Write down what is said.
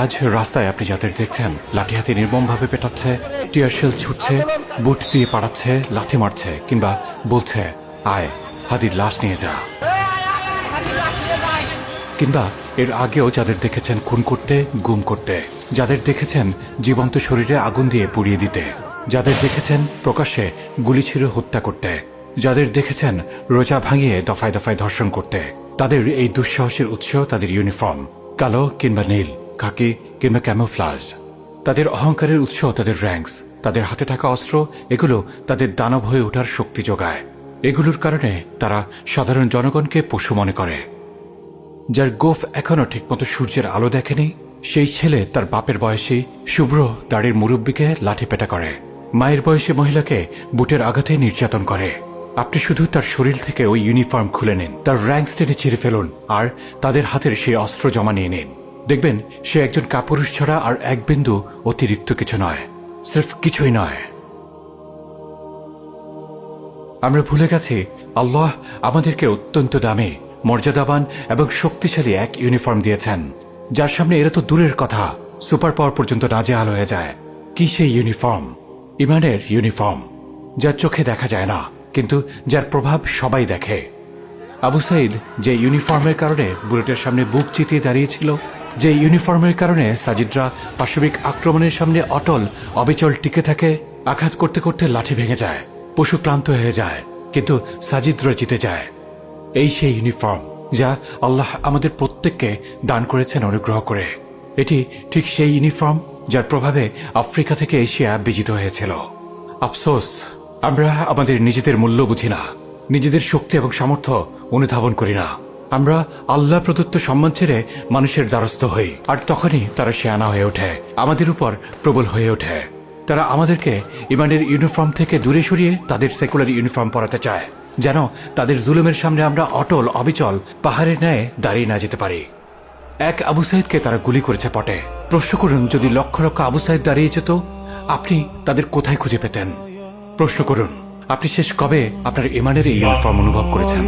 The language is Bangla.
আজ রাস্তায় আপনি যাদের দেখছেন, লাঠি হাতে নির্মমভাবে পেটাচ্ছে টিয়ারশেল ছুটছে, বুট দিয়ে পাড়াচ্ছে, লাথি মারছে, কিংবা বলছে, আয় হাদির লাশ নিয়ে যা। কিংবা এর আগেও যাদের দেখেছেন খুন করতে, গুম করতে, যাদের দেখেছেন জীবন্ত শরীরে আগুন দিয়ে পুড়িয়ে দিতে, যাদের দেখেছেন প্রকাশ্যে গুলি ছিঁড়ে হত্যা করতে, যাদের দেখেছেন রোজা ভাঙিয়ে দফায় দফায় ধর্ষণ করতে, তাদের এই দুঃসাহসের উৎস তাদের ইউনিফর্ম, কালো কিংবা নীল। খাকি কিংবা ক্যামোফ্লাজ। তাদের অহংকারের উৎস, তাদের র্যাঙ্কস তাদের হাতে থাকা অস্ত্র, এগুলো তাদের দানব হয়ে ওঠার শক্তি যোগায়। এগুলোর কারণে তারা সাধারণ জনগণকে পশু মনে করে। যার গোফ এখনও ঠিকমতো সূর্যের আলো দেখেনি, সেই ছেলে তার বাপের বয়সী শুভ্র দাড়ির মুরব্বীকে লাঠি পেটা করে। মায়ের বয়সী মহিলাকে বুটের আঘাতে নির্যাতন করে। আপনি শুধু তার শরীর থেকে ওই ইউনিফর্ম খুলে নিন, তার র্যাঙ্কস টেনে ছিঁড়ে ফেলুন, আর তাদের হাতের সেই অস্ত্র জমা নিয়ে নিন। দেখবেন, সে একজন কাপুরুষ ছাড়া আর এক বিন্দু অতিরিক্ত কিছু নয়। সির্ফ কিছুই নয়। আমরা ভুলে গেছি, আল্লাহ আমাদেরকে অত্যন্ত দামি, মর্যাদাবান এবং শক্তিশালী এক ইউনিফর্ম দিয়েছেন। যার সামনে এরা তো দূরের কথা, সুপার পাওয়ার পর্যন্ত নাজেহাল হয়ে যায়। কি সেই ইউনিফর্ম? ইমানের ইউনিফর্ম যার চোখে দেখা যায় না, কিন্তু যার প্রভাব সবাই দেখে। আবু সাইদ যে ইউনিফর্মের কারণে বুলেটের সামনে বুক চিতিয়ে দাঁড়িয়েছিল যে ইউনিফর্মের কারণে সাজিদরা পাশবিক আক্রমণের সামনে অটল, অবিচল টিকে থাকে, আঘাত করতে করতে লাঠি ভেঙে যায়, পশু ক্লান্ত হয়ে যায়, কিন্তু সাজিদরা জিতে যায়। এই সেই ইউনিফর্ম যা আল্লাহ আমাদের প্রত্যেককে দান করেছেন অনুগ্রহ করে। এটি ঠিক সেই ইউনিফর্ম যার প্রভাবে আফ্রিকা থেকে এশিয়া বিজিত হয়েছিল। আফসোস, আমরা আমাদের নিজেদের মূল্য বুঝি না। নিজেদের শক্তি এবং সামর্থ্য অনুধাবন করি না। আমরা আল্লাহ প্রদত্ত সম্মান ছেড়ে মানুষের দ্বারস্থ হই। আর তখনই তারা শেয়ানা হয়ে ওঠে, আমাদের উপর প্রবল হয়ে ওঠে। তারা আমাদেরকে ইমানের ইউনিফর্ম থেকে দূরে সরিয়ে তাদের সেকুলার ইউনিফর্ম পরাতে চায়, যেন তাদের জুলুমের সামনে আমরা অটল, অবিচল, পাহাড়ের ন্যায় দাঁড়িয়ে না যেতে পারি। এক আবু সাইদকে তারা গুলি করেছে পটে প্রশ্ন করুন, যদি লক্ষ লক্ষ আবু সাইদ দাঁড়িয়ে যেত আপনি তাদের কোথায় খুঁজে পেতেন? প্রশ্ন করুন, আপনি শেষ কবে আপনার ইমানের এই ইউনিফর্ম অনুভব করেছেন?